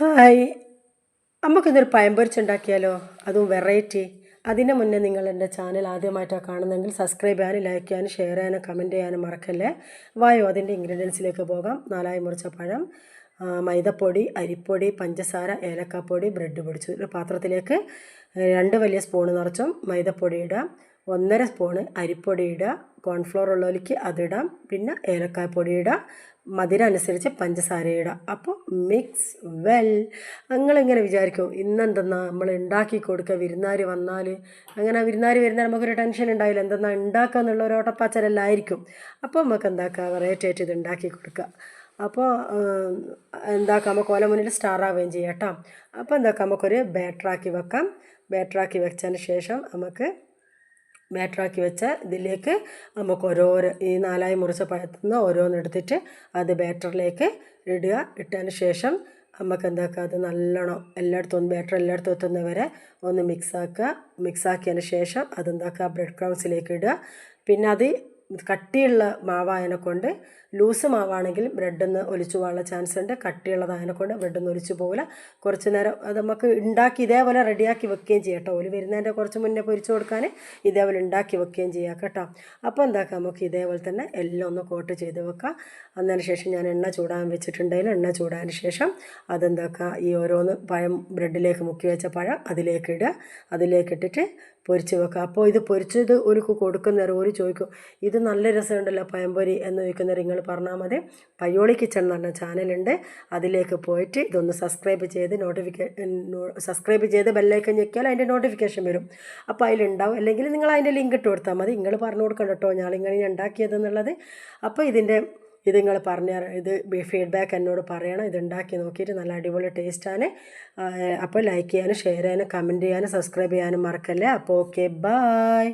Hi. നമുക്കിന്നൊരു പയം ഉണ്ടാക്കിയാലോ അതും വെറൈറ്റി. അതിന് മുന്നേ നിങ്ങൾ എന്റെ ചാനൽ ആദ്യമായിട്ടാണ് കാണുന്നതെങ്കിൽ സബ്സ്ക്രൈബ് ചെയ്യാനും ലൈക്ക് ചെയ്യാനും ഷെയർ ചെയ്യാനും കമന്റ് ചെയ്യാനും മറക്കല്ലേ? വായോ അതിന്റെ ഇൻഗ്രീഡിയൻസിലേക്ക് പോകാം. നാലായി മുറിച്ച പഴം മൈദപ്പൊടി അരിപ്പൊടി പഞ്ചസാര ഏലക്കാപ്പൊടി ബ്രെഡ് പൊടിച്ചു. ഒരു പാത്രത്തിലേക്ക് രണ്ട് വലിയ സ്പൂൺ നിറച്ചും മൈദപ്പൊടി ഇടാം. ഒന്നര സ്പൂണ് അരിപ്പൊടി ഇടുക കോൺഫ്ലോർ ഉള്ളവർക്ക് അതിടാം പിന്നെ ഏലക്കായപ്പൊടി ഇടാം മധുരം അനുസരിച്ച് പഞ്ചസാര ഇടാം. അപ്പോൾ മിക്സ് വെൽ നിങ്ങളിങ്ങനെ വിചാരിക്കും ഇന്നെന്തെന്നാ നമ്മൾ ഉണ്ടാക്കി കൊടുക്കുക വിരുന്നാർ വന്നാൽ അങ്ങനെ വിരുന്നാർ വരുന്ന നമുക്കൊരു ടെൻഷൻ ഉണ്ടായില്ല എന്തെന്നാ ഉണ്ടാക്കുക എന്നുള്ള ഒരു ഓട്ടപ്പാച്ചലല്ലായിരിക്കും. അപ്പോൾ നമുക്ക് എന്താക്കുക വെറൈറ്റി ആയിട്ട് ഇത് ഉണ്ടാക്കി കൊടുക്കുക അപ്പോൾ എന്താക്കാം നമുക്ക് ഓല മുന്നിൽ സ്റ്റാർ ആവുകയും ചെയ്യാം കേട്ടോ അപ്പോൾ എന്താക്കാം നമുക്കൊരു ബാറ്ററാക്കി വെക്കാം. ബാറ്ററാക്കി വെച്ചതിന് ശേഷം നമുക്ക് ബാറ്ററാക്കി വെച്ച ഇതിലേക്ക് നമുക്ക് ഓരോ ഈ നാലായി മുറിച്ച പഴത്തു നിന്ന് ഓരോന്ന് എടുത്തിട്ട് അത് ബാറ്ററിലേക്ക് ഇടുക. ഇട്ടതിന് ശേഷം നമുക്ക് എന്താക്കുക അത് നല്ലോണം എല്ലായിടത്തും ബാറ്റർ എല്ലായിടത്തും എത്തുന്നവരെ ഒന്ന് മിക്സാക്കുക മിക്സാക്കിയതിന് ശേഷം അതെന്താക്കുക ബ്രെഡ് ക്രൗൺസിലേക്ക് ഇടുക. പിന്നെ അത് കട്ടിയുള്ള മാവായതിനെ കൊണ്ട് ലൂസ് മാവാണെങ്കിൽ ബ്രെഡിന്ന് ഒലിച്ചു പോകാനുള്ള ചാൻസ് ഉണ്ട് കട്ടിയുള്ളതായതിനെ കൊണ്ട് ബ്രെഡിന്ന് ഒലിച്ചു പോകില്ല. കുറച്ച് നേരം അത് നമുക്ക് ഉണ്ടാക്കി ഇതേപോലെ റെഡിയാക്കി വെക്കുകയും ചെയ്യാം കേട്ടോ. ഒലി വരുന്നതിന്റെ കുറച്ച് മുന്നേ പൊരിച്ചു കൊടുക്കാൻ ഇതേപോലെ ഉണ്ടാക്കി വെക്കുകയും ചെയ്യാം കേട്ടോ. അപ്പോൾ എന്താക്കാം? നമുക്ക് ഇതേപോലെ തന്നെ എല്ലാം ഒന്ന് കോട്ട് ചെയ്ത് വെക്കാം. അന്നതിന് ശേഷം ഞാൻ എണ്ണ ചൂടാൻ വെച്ചിട്ടുണ്ടെങ്കിൽ എണ്ണ ചൂടാൻ ശേഷം അതെന്താക്കാം? ഈ ഓരോന്ന് പഴം ബ്രെഡിലേക്ക് മുക്കി വെച്ച പഴം അതിലേക്ക് ഇടുക. അതിലേക്ക് ഇട്ടിട്ട് പൊരിച്ച് വെക്കുക. അപ്പോൾ ഇത് പൊരിച്ചത് ഒരു കൊടുക്കുന്നേരം ഒരു ചോദിക്കും ഇത് നല്ല രസമുണ്ടല്ലോ പഴംപൊരി എന്ന് ചോദിക്കുന്നേരം നിങ്ങൾ പറഞ്ഞാൽ മതി. പയ്യോളി കിച്ചൺ എന്ന് പറഞ്ഞ ചാനലുണ്ട്. അതിലേക്ക് പോയിട്ട് ഇതൊന്ന് സബ്സ്ക്രൈബ് ചെയ്ത് നോട്ടിഫിക്കേഷൻ സബ്സ്ക്രൈബ് ചെയ്ത് ബെല്ലൈക്കൻ ഞെക്കിയാൽ അതിന്റെ നോട്ടിഫിക്കേഷൻ വരും. അപ്പോൾ അതിലുണ്ടാവും. അല്ലെങ്കിൽ നിങ്ങൾ അതിന്റെ ലിങ്ക് ഇട്ട് കൊടുത്താൽ മതി. നിങ്ങൾ പറഞ്ഞു കൊടുക്കണം കേട്ടോ ഞാൻ ഇങ്ങനെ ഉണ്ടാക്കിയതെന്നുള്ളത്. അപ്പോൾ ഇതിന്റെ ഇത് നിങ്ങൾ പറഞ്ഞ ഇത് ഫീഡ്ബാക്ക് എന്നോട് പറയണം. ഇത് ഉണ്ടാക്കി നോക്കിയിട്ട് നല്ല അടിപൊളി ടേസ്റ്റാണ്. അപ്പോൾ ലൈക്ക് ചെയ്യാനും ഷെയർ ചെയ്യാനും കമന്റ് ചെയ്യാനും സബ്സ്ക്രൈബ് ചെയ്യാനും മറക്കല്ലേ? അപ്പോൾ ഓക്കെ ബായ്